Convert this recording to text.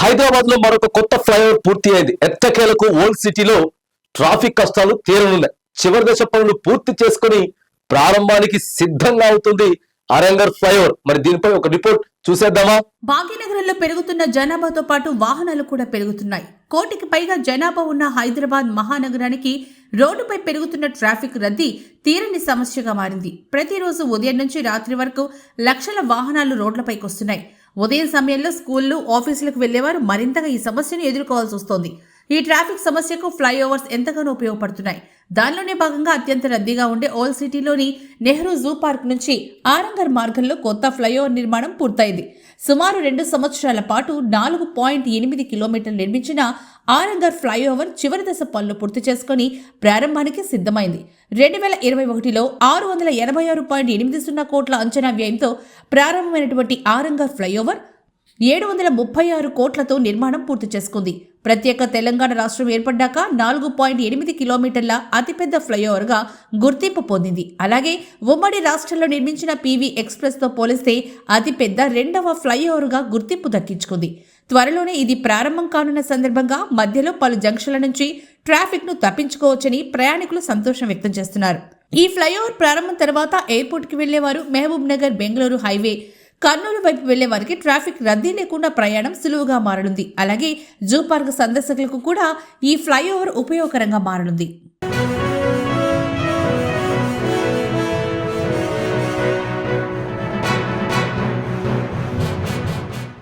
హైదరాబాద్లో మరొక కొత్త ఫ్లైఓవర్ పూర్తి అయింది ఎట్టకేలకు ఓల్డ్ సిటీలో ట్రాఫిక్ కష్టాలు తీరనున్నాయి. చివరి దశ పనులు పూర్తి చేసుకొని ప్రారంభానికి సిద్ధంగా అవుతుంది అరంగర్ ఫ్లైఓవర్. మరి దీనిపై ఒక రిపోర్ట్ చూసేద్దామా? భాగ్యనగరంలో పెరుగుతున్న జనాభాతో పాటు వాహనాలు కూడా పెరుగుతున్నాయి. కోటికి పైగా జనాభా ఉన్న హైదరాబాద్ మహానగరానికి రోడ్డుపై పెరుగుతున్న ట్రాఫిక్ రద్దీ తీరని సమస్యగా మారింది. ప్రతిరోజు ఉదయం నుంచి రాత్రి వరకు లక్షల వాహనాలు రోడ్లపైకి వస్తున్నాయి. ఉదయం సమయంలో స్కూళ్ళు ఆఫీసులకు వెళ్ళేవారు మరింతగా ఈ సమస్యను ఎదుర్కోవాల్సి వస్తోంది. ఈ ట్రాఫిక్ సమస్యకు ఫ్లైఓవర్స్ ఎంతగానో ఉపయోగపడుతున్నాయి. దానిలోనే భాగంగా అత్యంత రద్దీగా ఉండే ఓల్డ్ సిటీలోని నెహ్రూ జూ పార్క్ నుంచి ఆరంగర్ మార్గంలో కొత్త ఫ్లైఓవర్ నిర్మాణం పూర్తయింది. సుమారు రెండు సంవత్సరాల పాటు నాలుగు పాయింట్ ఎనిమిది కిలోమీటర్లు నిర్మించిన ఆరంగర్ ఫ్లైఓవర్ చివరి దశ పనులు పూర్తి చేసుకుని ప్రారంభానికి సిద్ధమైంది. రెండు వేల ఇరవై ఒకటిలో ఆరు వందల ఎనభై ఆరు పాయింట్ ఎనిమిది సున్నా కోట్ల అంచనా వ్యయంతో ప్రారంభమైనటువంటి ఆరంగర్ ఫ్లైఓవర్ ఏడు వందల ముప్పై ఆరు కోట్లతో నిర్మాణం పూర్తి చేసుకుంది. ప్రత్యేక తెలంగాణ రాష్ట్రం ఏర్పడ్డాక నాలుగు పాయింట్ ఎనిమిది కిలోమీటర్ల అతిపెద్ద ఫ్లైఓవర్గా గుర్తింపు పొందింది. అలాగే ఉమ్మడి రాష్ట్రంలో నిర్మించిన పీవీ ఎక్స్ప్రెస్తో పోలిస్తే అతిపెద్ద రెండవ ఫ్లైఓవర్గా గుర్తింపు దక్కించుకుంది. త్వరలోనే ఇది ప్రారంభం కానున్న సందర్భంగా మధ్యలో పలు జంక్షన్ల నుంచి ట్రాఫిక్ను తప్పించుకోవచ్చని ప్రయాణికులు సంతోషం వ్యక్తం చేస్తున్నారు. ఈ ఫ్లైఓవర్ ప్రారంభం తర్వాత ఎయిర్పోర్ట్కి వెళ్ళేవారు మహబూబ్ నగర్ బెంగళూరు హైవే. కర్నూలు వైపు వెళ్ళే వారికి ట్రాఫిక్ రద్దీ లేకుండా ప్రయాణం సులువుగా మారనుంది. అలాగే జూ పార్క్ సందర్శకులకు కూడా ఈ ఫ్లైఓవర్ ఉపయోగకరంగా మారనుంది.